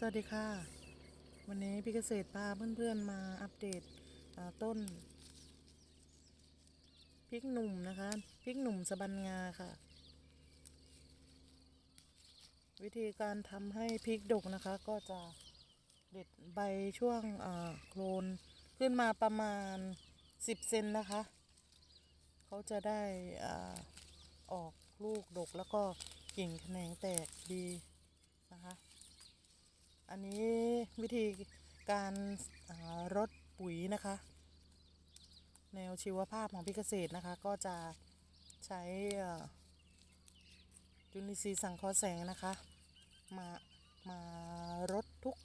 สวัสดีค่ะ วันนี้พี่เกษตรพาเพื่อนๆมาอัปเดตต้นพริกหนุ่มนะคะพริกหนุ่มสะบันงาค่ะ วิธีการทำให้พริกดกนะคะ ก็จะเด็ดใบช่วงโคลนขึ้นมาประมาณ 10 เซนนะคะ เขาจะได้ออกลูกดกแล้วก็กิ่งแขนงแตกดีนะคะ อันนี้วิธีการรดปุ๋ยนะคะ แนวชีวภาพของพี่เกษตรนะคะ ก็จะใช้จุลินทรีย์สังเคราะห์แสงนะคะ มามารดทุก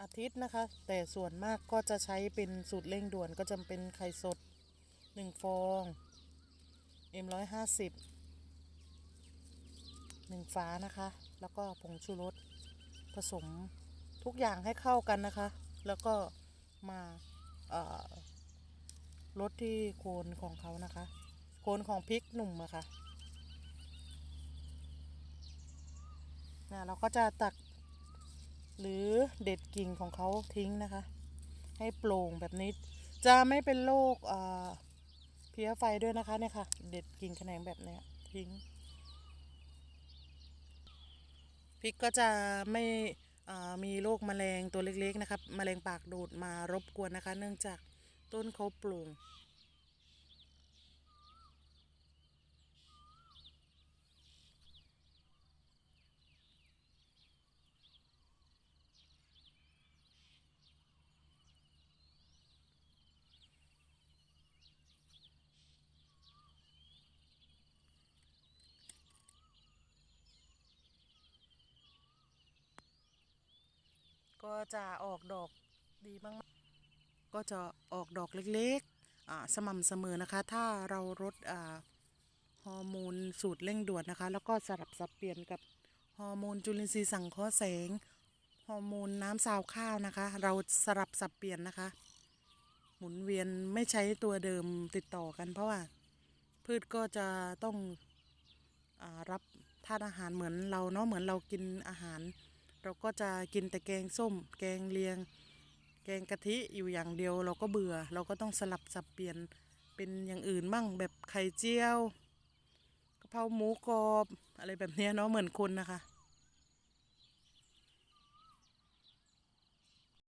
อาทิตย์นะคะ แต่ส่วนมากก็จะใช้เป็นสูตรเร่งด่วนก็จะเป็นไข่สด 1 ฟอง M150 1ฝานะคะ แล้วก็ผงชูรส ผสมทุกอย่างให้เข้ากันนะคะ แล้วก็มาลดที่โคนของเขานะคะ โคนของพริกหนุ่มอะค่ะนะเราก็จะตักหรือเด็ดกิ่งของเขาทิ้งนะคะ ให้โปร่งแบบนี้จะไม่เป็นโรคเพลี้ยไฟด้วยนะคะเนี่ยค่ะ เด็ดกิ่งแขนงแบบเนี้ยทิ้ง พริกก็จะไม่มีโรคแมลงตัวเล็กๆนะครับแมลงปากดูดมารบกวนนะคะ เนื่องจากต้นเขาปลูก ก็จะออกดอกดีมากๆก็จะออกดอกเล็กๆสม่ำเสมอนะคะ ถ้าเราลดฮอร์โมนสูตรเร่งด่วนนะคะ แล้วก็สลับสับเปลี่ยนกับฮอร์โมนจุลินทรีย์สังเคราะห์แสงฮอร์โมนน้ำซาวข้าวนะคะ เราสลับสับเปลี่ยนนะคะ หมุนเวียนไม่ใช้ตัวเดิมติดต่อกัน เพราะว่าพืชก็จะต้องอรับธาตุอาหารเหมือนเราเนาะเหมือนเรากินอาหาร เราก็จะกินแต่แกงส้ม แกงเลียง แกงกะทิอยู่อย่างเดียว เราก็เบื่อ เราก็ต้องสลับสับเปลี่ยนเป็นอย่างอื่นบ้างแบบไข่เจียวกะเพราหมูกรอบอะไรแบบนี้เนาะเหมือนคนนะคะ